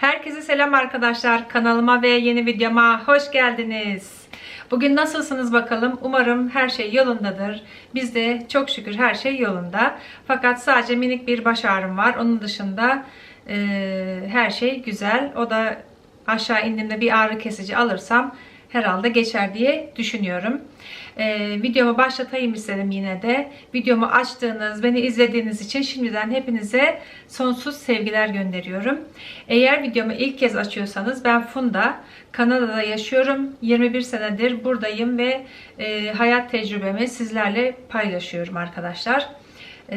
Herkese selam arkadaşlar. Kanalıma ve yeni videoma hoş geldiniz. Bugün nasılsınız bakalım? Umarım her şey yolundadır. Bizde çok şükür her şey yolunda. Fakat sadece minik bir baş ağrım var. Onun dışında e, her şey güzel. O da aşağı indiğimde bir ağrı kesici alırsam herhalde geçer diye düşünüyorum. Ee, videomu başlatayım istedim yine de. Videomu açtığınız, beni izlediğiniz için şimdiden hepinize sonsuz sevgiler gönderiyorum. Eğer videomu ilk kez açıyorsanız ben Funda. Kanada'da yaşıyorum. 21 senedir buradayım ve e, hayat tecrübemi sizlerle paylaşıyorum arkadaşlar. Ee,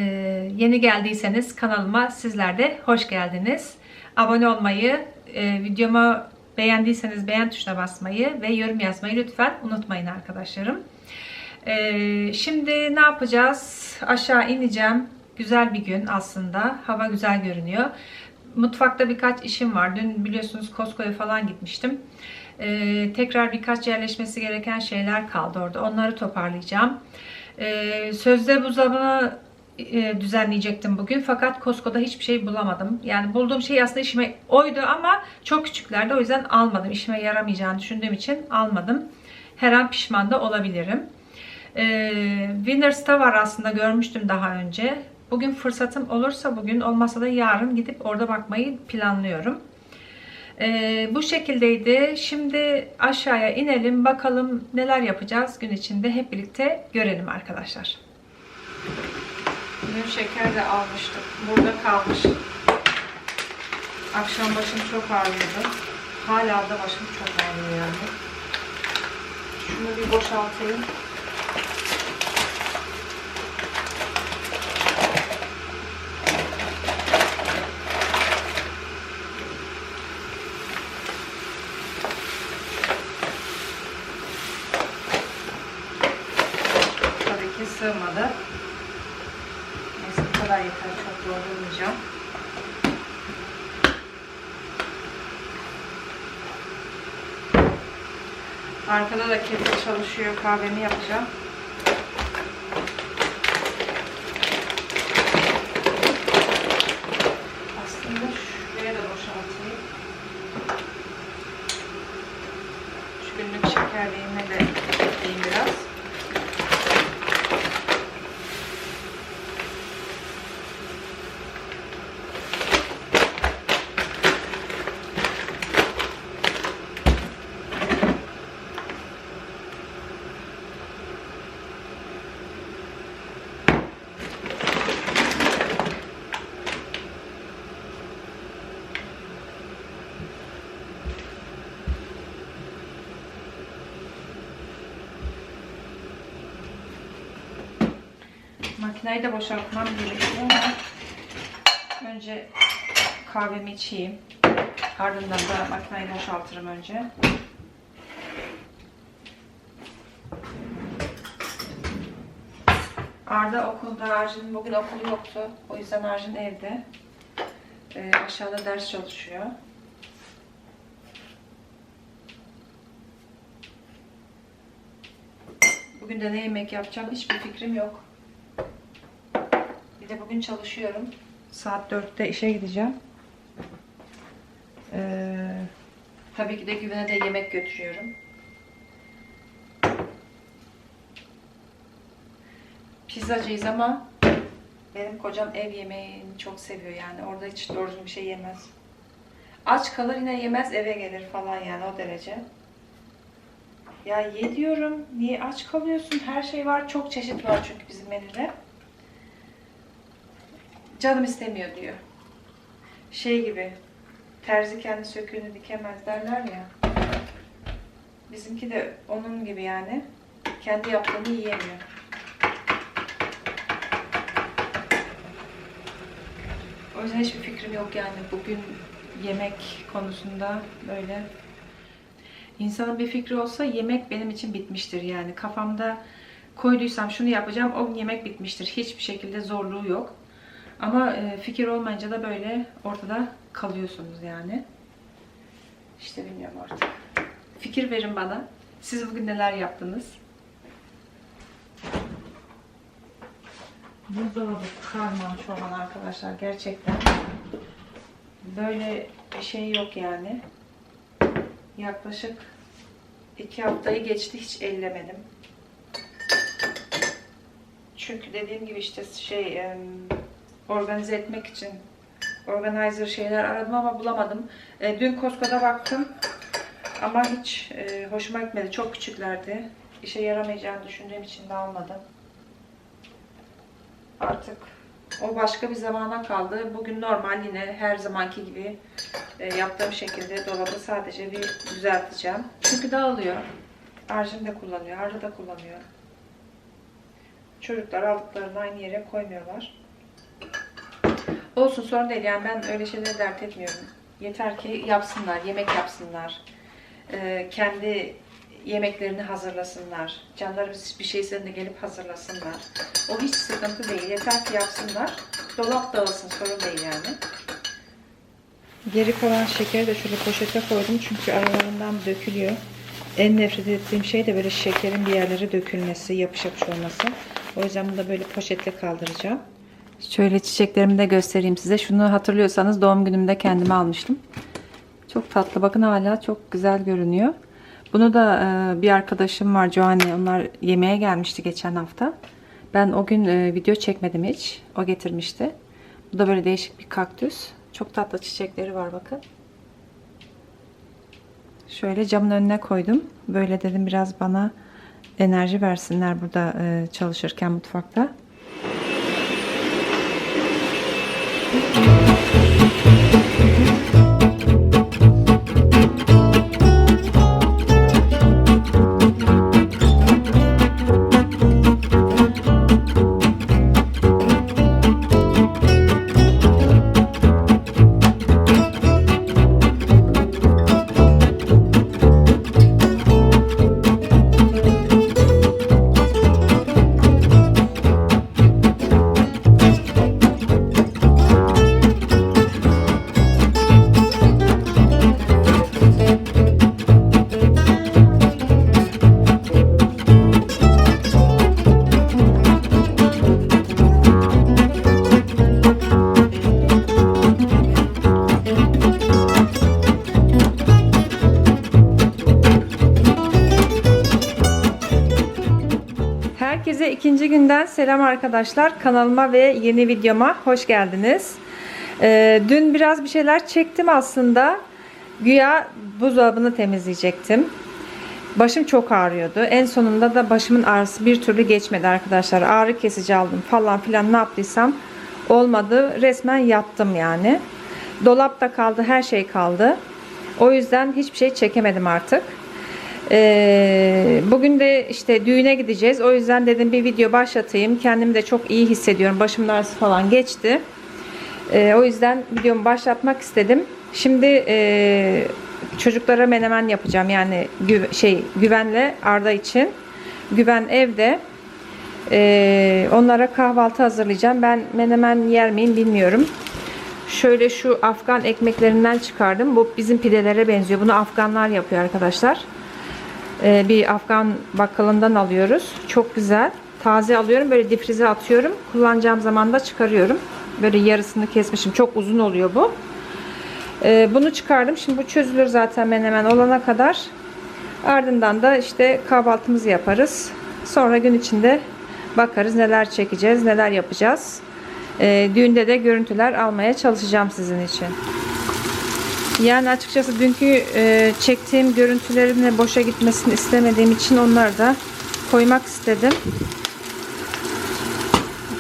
yeni geldiyseniz kanalıma sizler de hoş geldiniz. Abone olmayı, e, videomu beğendiyseniz beğen tuşuna basmayı ve yorum yazmayı lütfen unutmayın arkadaşlarım. Ee, şimdi ne yapacağız? Aşağı ineceğim. Güzel bir gün aslında. Hava güzel görünüyor. Mutfakta birkaç işim var. Dün biliyorsunuz Costco'ya falan gitmiştim. Ee, tekrar birkaç yerleşmesi gereken şeyler kaldı orada. Onları toparlayacağım. Ee, sözde buzdolabını e, düzenleyecektim bugün. Fakat Costco'da hiçbir şey bulamadım. Yani bulduğum şey aslında işime oydu ama çok küçüklerdi. O yüzden almadım. İşime yaramayacağını düşündüğüm için almadım. Her an pişman da olabilirim. Ee, Winners'ta var aslında görmüştüm daha önce. Bugün fırsatım olursa bugün olmasa da yarın gidip orada bakmayı planlıyorum. Ee, bu şekildeydi. Şimdi aşağıya inelim bakalım neler yapacağız gün içinde hep birlikte görelim arkadaşlar. Dün şeker de almıştım. Burada kalmış. Akşam başım çok ağrıyordu. Hala da başım çok ağrıyor yani. Şunu bir boşaltayım. Tabii ki sığmadı. Neyse bu kadar yeter. Çok doldurmayacağım. Arkada da kettle çalışıyor. Kahvemi yapacağım. Aslında şuraya da boşaltayım. Şu günlük şekerliğime de ekleyeyim biraz. Makineyi de boşaltmam gerekiyor ama önce kahvemi içeyim. Ardından da makineyi boşaltırım önce. Arda okulda, Arjun bugün okulu yoktu. O yüzden Arjun evde. Ee, aşağıda ders çalışıyor. Bugün de ne yemek yapacağım hiçbir fikrim yok. De bugün çalışıyorum. Saat 4'te işe gideceğim. Ee, tabii ki de güvene de yemek götürüyorum. Pizzacıyız ama benim kocam ev yemeğini çok seviyor yani. Orada hiç doğru bir şey yemez. Aç kalır yine yemez eve gelir falan yani o derece. Ya ye diyorum. Niye aç kalıyorsun? Her şey var. Çok çeşit var çünkü bizim menüde. Canım istemiyor diyor. Şey gibi. Terzi kendi söküğünü dikemez derler ya. Bizimki de onun gibi yani. Kendi yaptığını yiyemiyor. O yüzden hiçbir fikrim yok yani bugün yemek konusunda böyle İnsanın bir fikri olsa yemek benim için bitmiştir yani. Kafamda koyduysam şunu yapacağım o yemek bitmiştir. Hiçbir şekilde zorluğu yok. Ama e, fikir olmayınca da böyle ortada kalıyorsunuz yani. İşte bilmiyorum artık. Fikir verin bana. Siz bugün neler yaptınız? Buzdolabı karman şu an arkadaşlar gerçekten. Böyle şey yok yani. Yaklaşık iki haftayı geçti hiç ellemedim. Çünkü dediğim gibi işte şey organize etmek için organizer şeyler aradım ama bulamadım. E, dün Costco'da baktım ama hiç e, hoşuma gitmedi. Çok küçüklerdi. İşe yaramayacağını düşündüğüm için de almadım. Artık o başka bir zamana kaldı. Bugün normal yine her zamanki gibi e, yaptığım şekilde dolabı sadece bir düzelteceğim. Çünkü dağılıyor. Arjim de kullanıyor, Arda da kullanıyor. Çocuklar aldıklarını aynı yere koymuyorlar. Olsun sorun değil yani ben öyle şeyleri dert etmiyorum. Yeter ki yapsınlar, yemek yapsınlar. Ee, kendi yemeklerini hazırlasınlar. Canları bir şey de gelip hazırlasınlar. O hiç sıkıntı değil. Yeter ki yapsınlar. Dolap dağılsın sorun değil yani. Geri kalan şekeri de şöyle poşete koydum çünkü aralarından dökülüyor. En nefret ettiğim şey de böyle şekerin bir yerlere dökülmesi, yapış yapış olması. O yüzden bunu da böyle poşetle kaldıracağım. Şöyle çiçeklerimi de göstereyim size. Şunu hatırlıyorsanız doğum günümde kendime almıştım. Çok tatlı. Bakın hala çok güzel görünüyor. Bunu da e, bir arkadaşım var Joanne. Onlar yemeğe gelmişti geçen hafta. Ben o gün e, video çekmedim hiç. O getirmişti. Bu da böyle değişik bir kaktüs. Çok tatlı çiçekleri var bakın. Şöyle camın önüne koydum. Böyle dedim biraz bana enerji versinler burada e, çalışırken mutfakta. Herkese günden selam arkadaşlar. Kanalıma ve yeni videoma hoş geldiniz. Ee, dün biraz bir şeyler çektim aslında. Güya buzdolabını temizleyecektim. Başım çok ağrıyordu. En sonunda da başımın ağrısı bir türlü geçmedi arkadaşlar. Ağrı kesici aldım falan filan ne yaptıysam olmadı. Resmen yattım yani. Dolapta kaldı, her şey kaldı. O yüzden hiçbir şey çekemedim artık. Ee, bugün de işte düğüne gideceğiz. O yüzden dedim bir video başlatayım. Kendimi de çok iyi hissediyorum. Başımın ağrısı falan geçti. Ee, o yüzden videomu başlatmak istedim. Şimdi e, çocuklara menemen yapacağım. Yani gü- şey güvenle Arda için. Güven evde. Ee, onlara kahvaltı hazırlayacağım. Ben menemen yer miyim bilmiyorum. Şöyle şu Afgan ekmeklerinden çıkardım. Bu bizim pidelere benziyor. Bunu Afganlar yapıyor arkadaşlar. Ee, bir Afgan bakkalından alıyoruz. Çok güzel. Taze alıyorum. Böyle difrize atıyorum. Kullanacağım zaman da çıkarıyorum. Böyle yarısını kesmişim. Çok uzun oluyor bu. Ee, bunu çıkardım. Şimdi bu çözülür zaten menemen olana kadar. Ardından da işte kahvaltımızı yaparız. Sonra gün içinde bakarız neler çekeceğiz, neler yapacağız. Ee, düğünde de görüntüler almaya çalışacağım sizin için. Yani açıkçası dünkü e, çektiğim görüntülerin de boşa gitmesini istemediğim için onları da koymak istedim.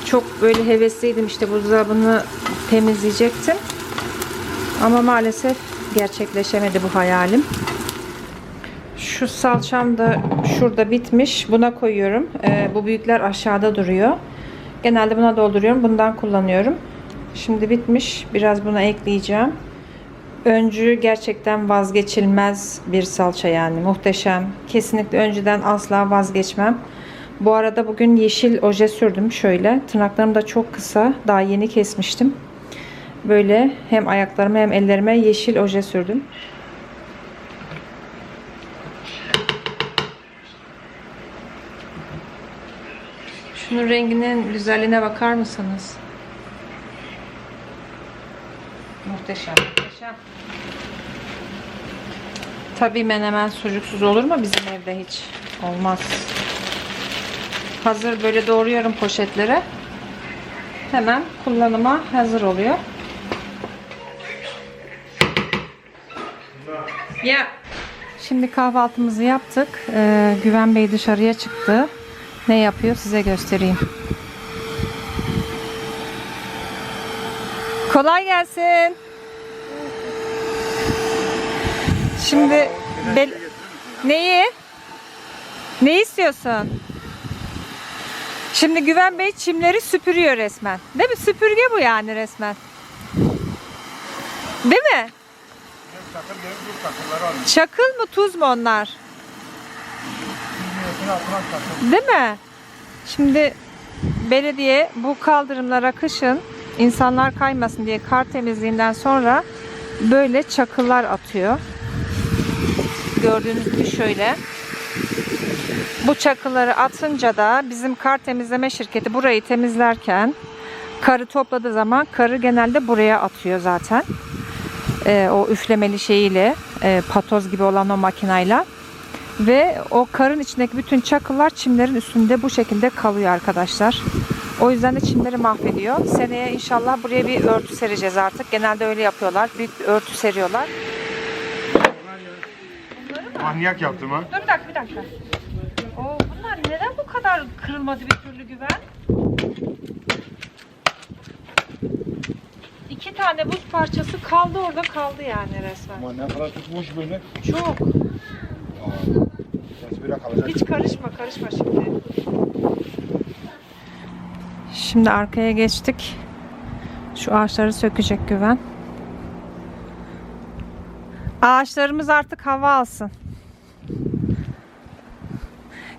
Çok böyle hevesliydim işte buzdolabını temizleyecektim. Ama maalesef gerçekleşemedi bu hayalim. Şu salçam da şurada bitmiş. Buna koyuyorum. E, bu büyükler aşağıda duruyor. Genelde buna dolduruyorum. Bundan kullanıyorum. Şimdi bitmiş. Biraz buna ekleyeceğim. Öncü gerçekten vazgeçilmez bir salça yani muhteşem. Kesinlikle önceden asla vazgeçmem. Bu arada bugün yeşil oje sürdüm şöyle. Tırnaklarım da çok kısa. Daha yeni kesmiştim. Böyle hem ayaklarıma hem ellerime yeşil oje sürdüm. Şunun renginin güzelliğine bakar mısınız? Muhteşem, muhteşem. Tabii menemen sucuksuz olur mu bizim evde hiç? Olmaz. Hazır böyle doğruyorum poşetlere. Hemen kullanıma hazır oluyor. Ya. Şimdi kahvaltımızı yaptık. Ee, Güven Bey dışarıya çıktı. Ne yapıyor size göstereyim. Kolay gelsin. Şimdi bel- neyi? Ne istiyorsun? Şimdi Güven Bey çimleri süpürüyor resmen. Değil mi? Süpürge bu yani resmen. Değil mi? Çakıl mı tuz mu onlar? Değil mi? Şimdi belediye bu kaldırımlara kışın insanlar kaymasın diye kar temizliğinden sonra böyle çakıllar atıyor. Gördüğünüz gibi şöyle. Bu çakılları atınca da bizim kar temizleme şirketi burayı temizlerken karı topladığı zaman karı genelde buraya atıyor zaten. Ee, o üflemeli şeyiyle, e, patoz gibi olan o makinayla. Ve o karın içindeki bütün çakıllar çimlerin üstünde bu şekilde kalıyor arkadaşlar. O yüzden de çimleri mahvediyor. Seneye inşallah buraya bir örtü sereceğiz artık. Genelde öyle yapıyorlar. Büyük bir örtü seriyorlar. Manyak yaptım ha. Dur bir dakika bir dakika. Oo, bunlar neden bu kadar kırılmadı bir türlü güven? İki tane buz parçası kaldı orada kaldı yani resmen. Ama ne kadar tutmuş böyle. Çok. Kalacak. Hiç karışma karışma şimdi. Şimdi arkaya geçtik. Şu ağaçları sökecek güven. Ağaçlarımız artık hava alsın.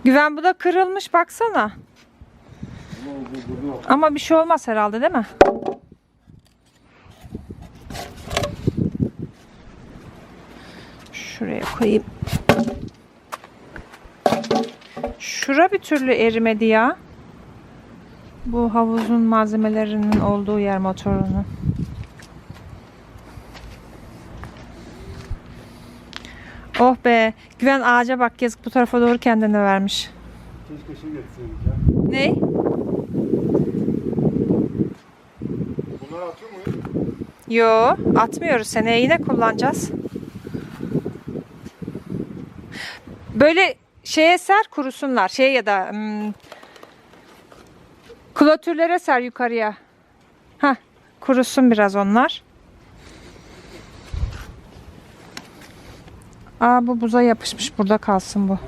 Güven bu da kırılmış baksana. Ama bir şey olmaz herhalde değil mi? Şuraya koyayım. Şura bir türlü erimedi ya. Bu havuzun malzemelerinin olduğu yer motorunun. Oh be. Güven ağaca bak yazık bu tarafa doğru kendine vermiş. Keşke şey getirseydik ya. Ne? Bunları atıyor muyuz? Yo atmıyoruz. Seneye yine kullanacağız. Böyle şeye ser kurusunlar. Şey ya da hmm, klotürlere ser yukarıya. Ha kurusun biraz onlar. Aa bu buza yapışmış. Burada kalsın bu.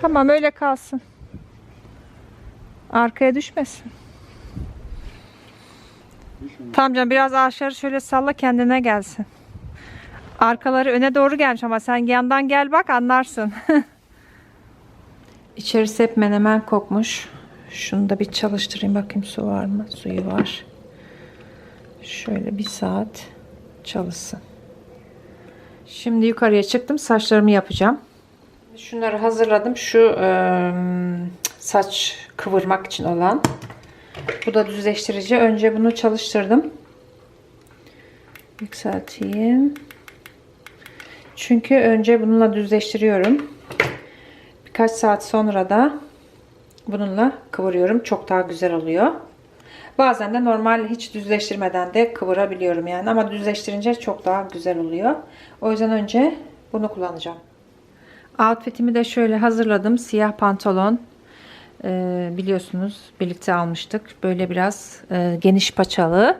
Tamam öyle kalsın. Arkaya düşmesin. Tamam canım biraz ağaçları şöyle salla kendine gelsin. Arkaları öne doğru gelmiş ama sen yandan gel bak anlarsın. İçerisi hep menemen kokmuş. Şunu da bir çalıştırayım bakayım su var mı? Suyu var. Şöyle bir saat çalışsın. Şimdi yukarıya çıktım saçlarımı yapacağım. Şunları hazırladım. Şu eee, saç kıvırmak için olan. Bu da düzleştirici. Önce bunu çalıştırdım. Yükselteyim. Çünkü önce bununla düzleştiriyorum. Birkaç saat sonra da bununla kıvırıyorum. Çok daha güzel oluyor. Bazen de normal hiç düzleştirmeden de kıvırabiliyorum yani. Ama düzleştirince çok daha güzel oluyor. O yüzden önce bunu kullanacağım. Outfitimi de şöyle hazırladım. Siyah pantolon. Ee, biliyorsunuz birlikte almıştık. Böyle biraz e, geniş paçalı.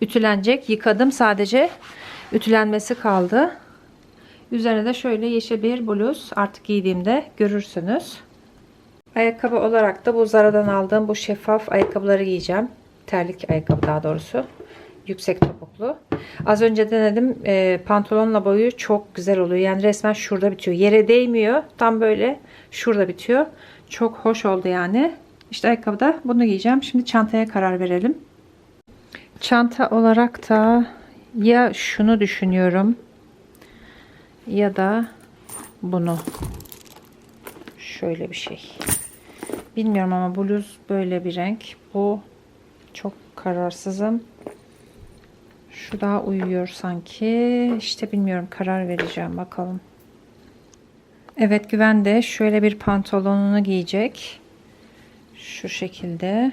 Ütülenecek. Yıkadım sadece. Ütülenmesi kaldı. Üzerine de şöyle yeşil bir bluz. Artık giydiğimde görürsünüz. Ayakkabı olarak da bu Zara'dan aldığım bu şeffaf ayakkabıları giyeceğim. Terlik ayakkabı daha doğrusu. Yüksek topuklu. Az önce denedim. E, pantolonla boyu çok güzel oluyor. Yani resmen şurada bitiyor. Yere değmiyor. Tam böyle şurada bitiyor. Çok hoş oldu yani. İşte ayakkabıda bunu giyeceğim. Şimdi çantaya karar verelim. Çanta olarak da ya şunu düşünüyorum ya da bunu. Şöyle bir şey. Bilmiyorum ama bluz böyle bir renk. Bu Çok kararsızım. Şu daha uyuyor sanki. İşte bilmiyorum karar vereceğim bakalım. Evet Güven de şöyle bir pantolonunu giyecek. Şu şekilde.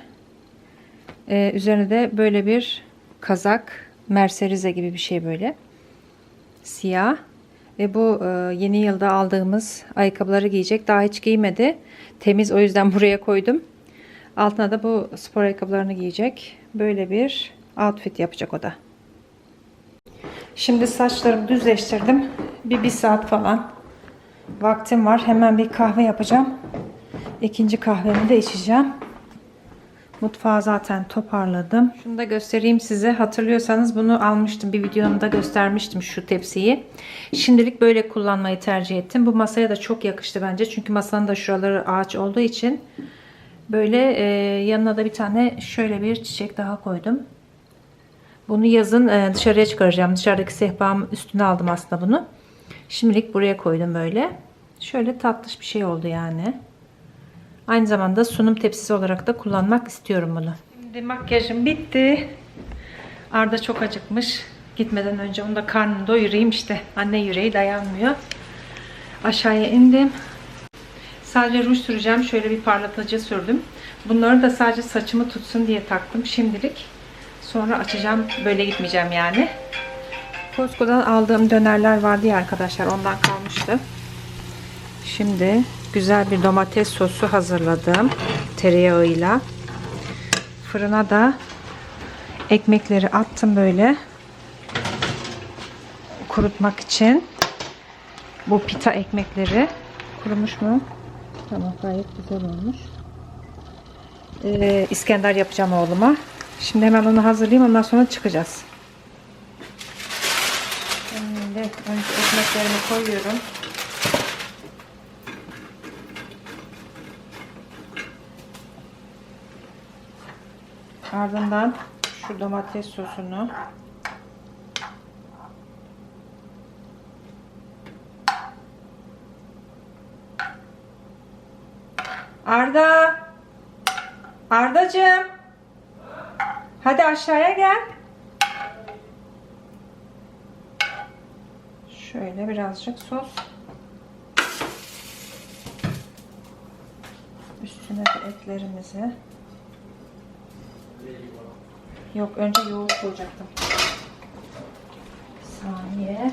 Ee, üzerine de böyle bir kazak. Merserize gibi bir şey böyle. Siyah. Ve bu e, yeni yılda aldığımız ayakkabıları giyecek. Daha hiç giymedi. Temiz o yüzden buraya koydum. Altına da bu spor ayakkabılarını giyecek. Böyle bir outfit yapacak o da. Şimdi saçlarımı düzleştirdim. Bir, bir saat falan vaktim var. Hemen bir kahve yapacağım. İkinci kahvemi de içeceğim. Mutfağı zaten toparladım. Şunu da göstereyim size. Hatırlıyorsanız bunu almıştım. Bir videomda göstermiştim şu tepsiyi. Şimdilik böyle kullanmayı tercih ettim. Bu masaya da çok yakıştı bence. Çünkü masanın da şuraları ağaç olduğu için böyle e, yanına da bir tane şöyle bir çiçek daha koydum. Bunu yazın e, dışarıya çıkaracağım. Dışarıdaki sehpamın üstüne aldım aslında bunu. Şimdilik buraya koydum böyle. Şöyle tatlış bir şey oldu yani. Aynı zamanda sunum tepsisi olarak da kullanmak istiyorum bunu. Şimdi makyajım bitti. Arda çok acıkmış. Gitmeden önce onu da karnını doyurayım işte. Anne yüreği dayanmıyor. Aşağıya indim. Sadece ruj süreceğim. Şöyle bir parlatıcı sürdüm. Bunları da sadece saçımı tutsun diye taktım şimdilik. Sonra açacağım. Böyle gitmeyeceğim yani. Costco'dan aldığım dönerler vardı ya arkadaşlar. Ondan kalmıştı. Şimdi güzel bir domates sosu hazırladım. Tereyağıyla. Fırına da ekmekleri attım böyle. Kurutmak için. Bu pita ekmekleri. Kurumuş mu? Tamam gayet güzel olmuş. Ee, İskender yapacağım oğluma. Şimdi hemen onu hazırlayayım ondan sonra çıkacağız. Şimdi önce ekmeklerimi koyuyorum. Ardından şu domates sosunu Arda Ardacığım Hadi aşağıya gel. Şöyle birazcık sos. Üstüne de etlerimizi. Yok önce yoğurt koyacaktım. Bir saniye.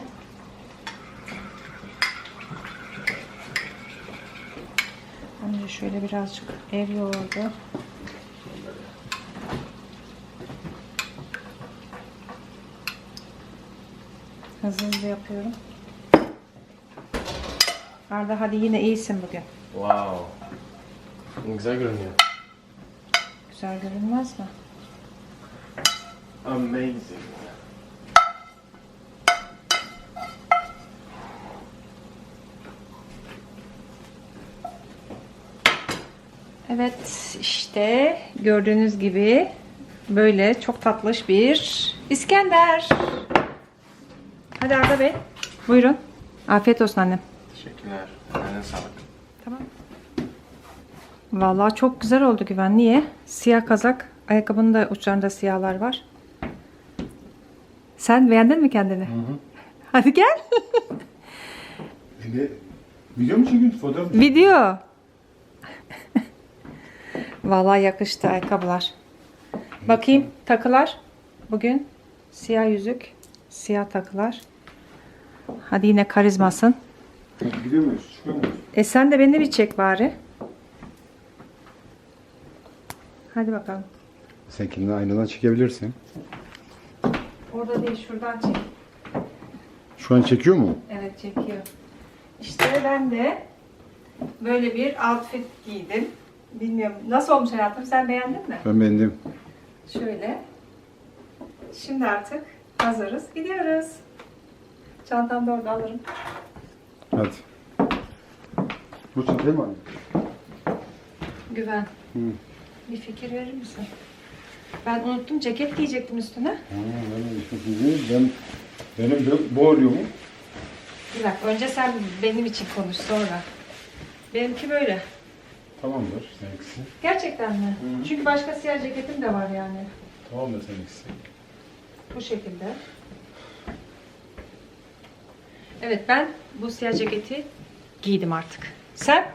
Önce şöyle birazcık ev yoğurdu. Hızlı hızlı yapıyorum. Arda hadi yine iyisin bugün. Wow. Güzel görünüyor. Güzel görünmez mi? Amazing. Evet işte gördüğünüz gibi böyle çok tatlış bir İskender. Hadi Arda Bey. Buyurun. Afiyet olsun annem. Teşekkürler. Eline sağlık. Tamam. Vallahi çok güzel oldu Güven. Niye? Siyah kazak. Ayakkabının da uçlarında siyahlar var. Sen beğendin mi kendini? Hadi gel. Video mu çekiyorsun? Fotoğraf mı? Video. Vallahi yakıştı ayakkabılar. Bakayım takılar. Bugün siyah yüzük, siyah takılar. Hadi yine karizmasın. Gidiyor muyuz? Çıkıyor muyuz? E sen de beni bir çek bari. Hadi bakalım. Sen kendini aynadan çekebilirsin. Orada değil şuradan çek. Şu an çekiyor mu? Evet çekiyor. İşte ben de böyle bir outfit giydim. Bilmiyorum nasıl olmuş hayatım sen beğendin mi? Ben beğendim. Şöyle. Şimdi artık hazırız. Gidiyoruz. Çantamı da orada alırım. Hadi. Bu çantayı mı aldın? Güven. Hı. Bir fikir verir misin? Ben unuttum ceket giyecektim üstüne. Ha, ben benim de bu oluyor mu? Bir dakika önce sen benim için konuş sonra. Benimki böyle. Tamamdır seninkisi. Gerçekten mi? Çünkü başka siyah ceketim de var yani. Tamamdır seninkisi. Bu şekilde. Evet ben bu siyah ceketi giydim artık. Sen?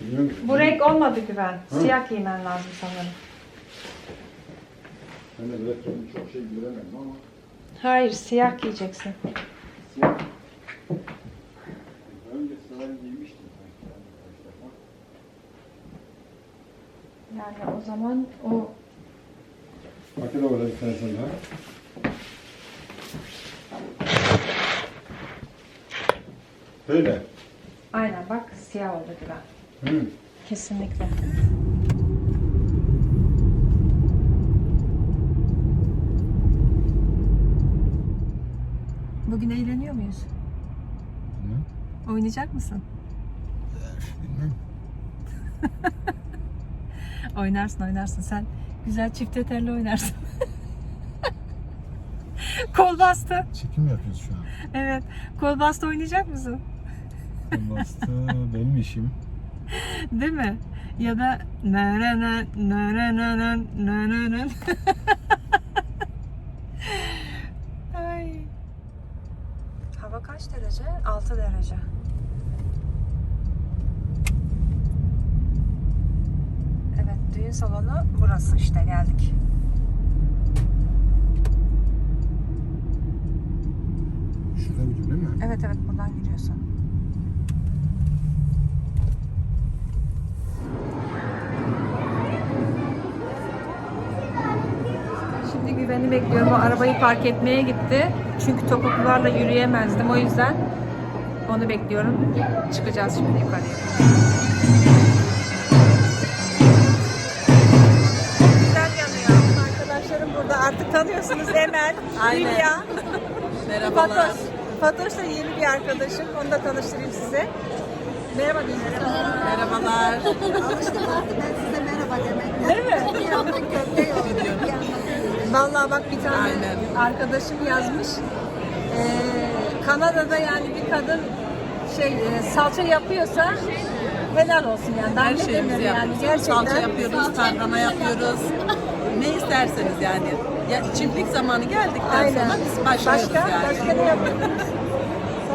Bilmiyorum. Bu renk olmadı güven. Siyah giymen lazım sanırım. Ben de böyle çok şey bilemedim ama. Hayır siyah giyeceksin. Siyah. Önce sıraları giymiştim. sanki. Yani o zaman o Bakın orada bir tanesini daha. Böyle. aynen bak siyah oldu güven. Hı. Kesinlikle. Bugün eğleniyor muyuz? Ne? Oynayacak mısın? Bilmem. Oynarsın oynarsın. Sen güzel çift yeterli oynarsın. Kol bastı. Çekim yapıyoruz şu an. Evet. Kol bastı oynayacak mısın? Bastı benim işim. Değil mi? Ya da nerenen nerenen nerenen derece? 6 derece. Evet, düğün salonu burası işte geldik. Şurada bir değil mi? Evet evet buradan giriyorsun. Bekliyorum. O arabayı park etmeye gitti. Çünkü topuklularla yürüyemezdim. O yüzden onu bekliyorum. Çıkacağız şimdi yukarıya. Güzel yanıyor. Arkadaşlarım burada. Artık tanıyorsunuz Emel, Hülya. Merhabalar. Fatoş. Fatoş da yeni bir arkadaşım. Onu da tanıştırayım size. Merhaba diyeyim. Merhabalar. Alıştım artık ben size merhaba demek. Değil mi? Bir yandan bir yandan Vallahi bak bir tane Aynen. arkadaşım yazmış. Ee, Kanada'da yani bir kadın şey e, salça yapıyorsa helal olsun yani. Daha Her ne şeyimizi denir yani yapıyoruz. gerçekten. Salça yapıyoruz, tarhana yapıyoruz. Ne isterseniz yani. Ya çiftlik zamanı geldikten Aynen. sonra biz başlıyoruz Başka? yani. Başka ne yapıyorsunuz?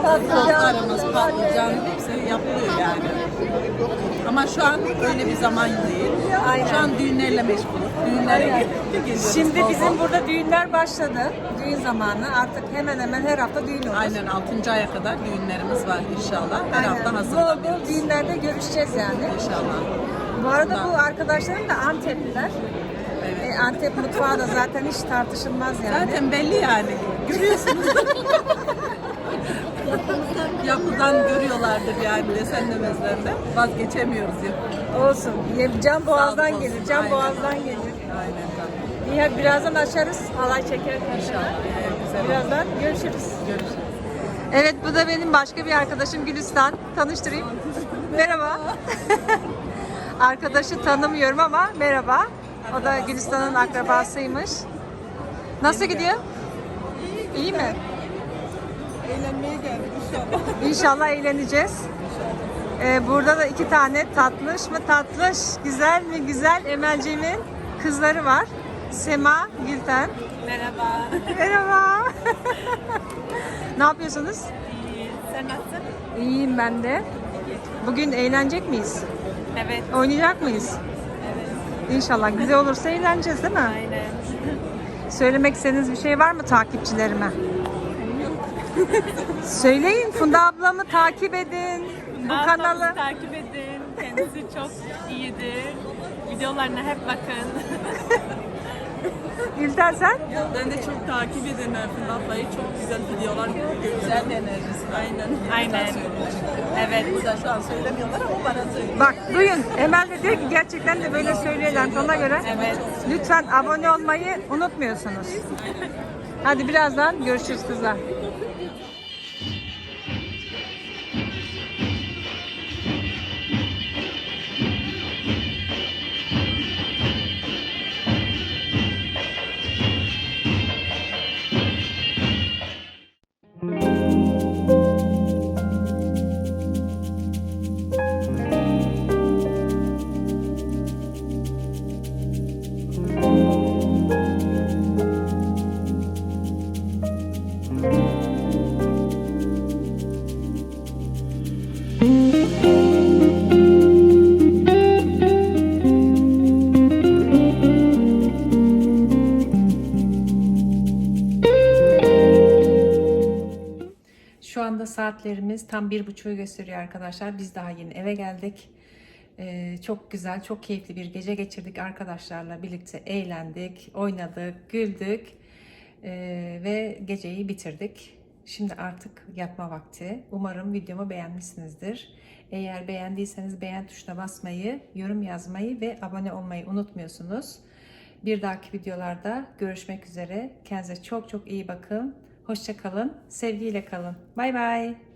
Patlıcan. Salçalarımız, patlıcan hepsi yapılıyor yani. Ama şu an öyle bir zaman değil. Aynen. Şu an düğünlerle meşgulüz. Düğünlere geliyoruz. Şimdi bol bizim bol. burada düğünler başladı. Düğün zamanı. Artık hemen hemen her hafta düğün olur. Aynen 6. aya kadar düğünlerimiz var inşallah. Her Aynen. hafta Bol hazırlanıyoruz. bol düğünlerde görüşeceğiz yani. İnşallah. Bu arada bu arkadaşlarım da Antepliler. Evet. E, Antep mutfağı da zaten hiç tartışılmaz yani. Zaten belli yani. Görüyorsunuz. Yapıdan görüyorlardır yani desenlemezler de. Vazgeçemiyoruz ya. Olsun. Ye- Can boğazdan gelir. Can Aynen. boğazdan gelir. Aynen hadi birazdan açarız. Halay çekerken. İnşallah. Ee, güzel olur. Birazdan görüşürüz. Görüşürüz. Evet bu da benim başka bir arkadaşım Gülistan. Tanıştırayım. merhaba. Arkadaşı tanımıyorum ama merhaba. O da Gülistan'ın akrabasıymış. Nasıl gidiyor? İyi mi? Eğlenmeye geldik inşallah. İnşallah eğleneceğiz. Ee, burada da iki tane tatlış mı tatlış, güzel mi güzel Emelciğimin kızları var. Sema, Gülten. Merhaba. Merhaba. ne yapıyorsunuz? İyi. Sen nasılsın? İyiyim ben de. Bugün eğlenecek miyiz? Evet. Oynayacak mıyız? İnşallah güzel olursa eğleneceğiz değil mi? Aynen. Söylemek istediğiniz bir şey var mı takipçilerime? Söyleyin Funda ablamı takip edin. Bu Ablamızı kanalı. takip edin. Kendisi çok iyidir. Videolarına hep bakın. Gülten sen? Ben de çok takip ederim Erfin ablayı. Çok güzel videolar görüyorum. Güzel enerjisi. Aynen. Aynen. Evet. Burada şu an söylemiyorlar ama bana söylüyor. Bak duyun. Emel de diyor ki gerçekten de böyle söylüyorlar ona göre. Evet. Lütfen abone olmayı unutmuyorsunuz. Hadi birazdan görüşürüz kızlar. Saatlerimiz tam bir buçuğu gösteriyor arkadaşlar. Biz daha yeni eve geldik. Ee, çok güzel, çok keyifli bir gece geçirdik arkadaşlarla birlikte eğlendik, oynadık, güldük Ee, ve geceyi bitirdik. Şimdi artık yatma vakti. Umarım videomu beğenmişsinizdir. Eğer beğendiyseniz beğen tuşuna basmayı, yorum yazmayı ve abone olmayı unutmuyorsunuz. Bir dahaki videolarda görüşmek üzere. Kendinize çok çok iyi bakın. Hoşça kalın. Sevgiyle kalın. Bay bay.